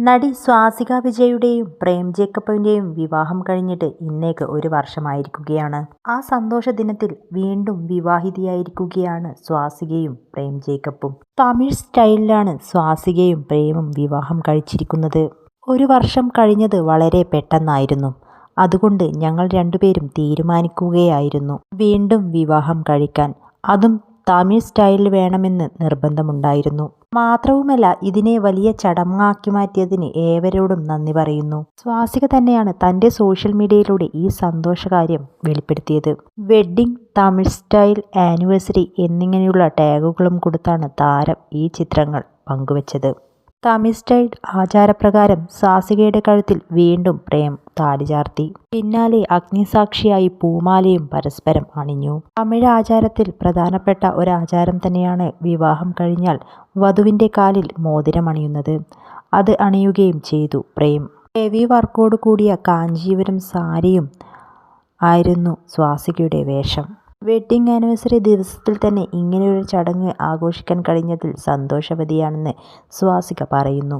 നടി സ്വാസിക വിജയുടെയും പ്രേം ജേക്കബിന്റെയും വിവാഹം കഴിഞ്ഞിട്ട് ഇന്നേക്ക് ഒരു വർഷമായിരിക്കുകയാണ്. ആ സന്തോഷ ദിനത്തിൽ വീണ്ടും വിവാഹിതയായിരിക്കുകയാണ് സ്വാസികയും പ്രേം ജേക്കബും. തമിഴ് സ്റ്റൈലിലാണ് സ്വാസികയും പ്രേമും വിവാഹം കഴിച്ചിരിക്കുന്നത്. ഒരു വർഷം കഴിഞ്ഞത് വളരെ പെട്ടെന്നായിരുന്നു. അതുകൊണ്ട് ഞങ്ങൾ രണ്ടുപേരും തീരുമാനിക്കുകയായിരുന്നു. വീണ്ടും വിവാഹം കഴിക്കാൻ. അതും തമിഴ് സ്റ്റൈലിൽ വേണമെന്ന് നിർബന്ധമുണ്ടായിരുന്നു. മാത്രവുമല്ല ഇതിനെ വലിയ ചടങ്ങാക്കി മാറ്റിയതിന് ഏവരോടും നന്ദി പറയുന്നു. സ്വാസിക തന്നെയാണ് തന്റെ സോഷ്യൽ മീഡിയയിലൂടെ ഈ സന്തോഷകാര്യം വെളിപ്പെടുത്തിയത്. വെഡ്ഡിംഗ് തമിഴ് സ്റ്റൈൽ ആനിവേഴ്സറി എന്നിങ്ങനെയുള്ള ടാഗുകളും കൊടുത്താണ് താരം ഈ ചിത്രങ്ങൾ പങ്കുവച്ചത്. തമിഴ് സ്റ്റൈൽ ആചാരപ്രകാരം സാസികയുടെ കഴുത്തിൽ വീണ്ടും പ്രേം താലി ചാർത്തി. പിന്നാലെ അഗ്നിസാക്ഷിയായി പൂമാലയും പരസ്പരം അണിഞ്ഞു. തമിഴ് ആചാരത്തിൽ പ്രധാനപ്പെട്ട ഒരാചാരം തന്നെയാണ് വിവാഹം കഴിഞ്ഞാൽ വധുവിന്റെ കാലിൽ മോതിരം അണിയുന്നത് അത് അണിയുകയും ചെയ്തു പ്രേം. ഹെവി വർക്കോട് കൂടിയ കാഞ്ചീപുരം സാരിയും ആയിരുന്നു സ്വാസികയുടെ വേഷം. വെഡ്ഡിംഗ് ആനിവേഴ്സറി ദിവസത്തിൽ തന്നെ ഇങ്ങനെയൊരു ചടങ്ങ് ആഘോഷിക്കാൻ കഴിഞ്ഞതിൽ സന്തോഷവതിയാണെന്ന് സ്വാസിക പറയുന്നു.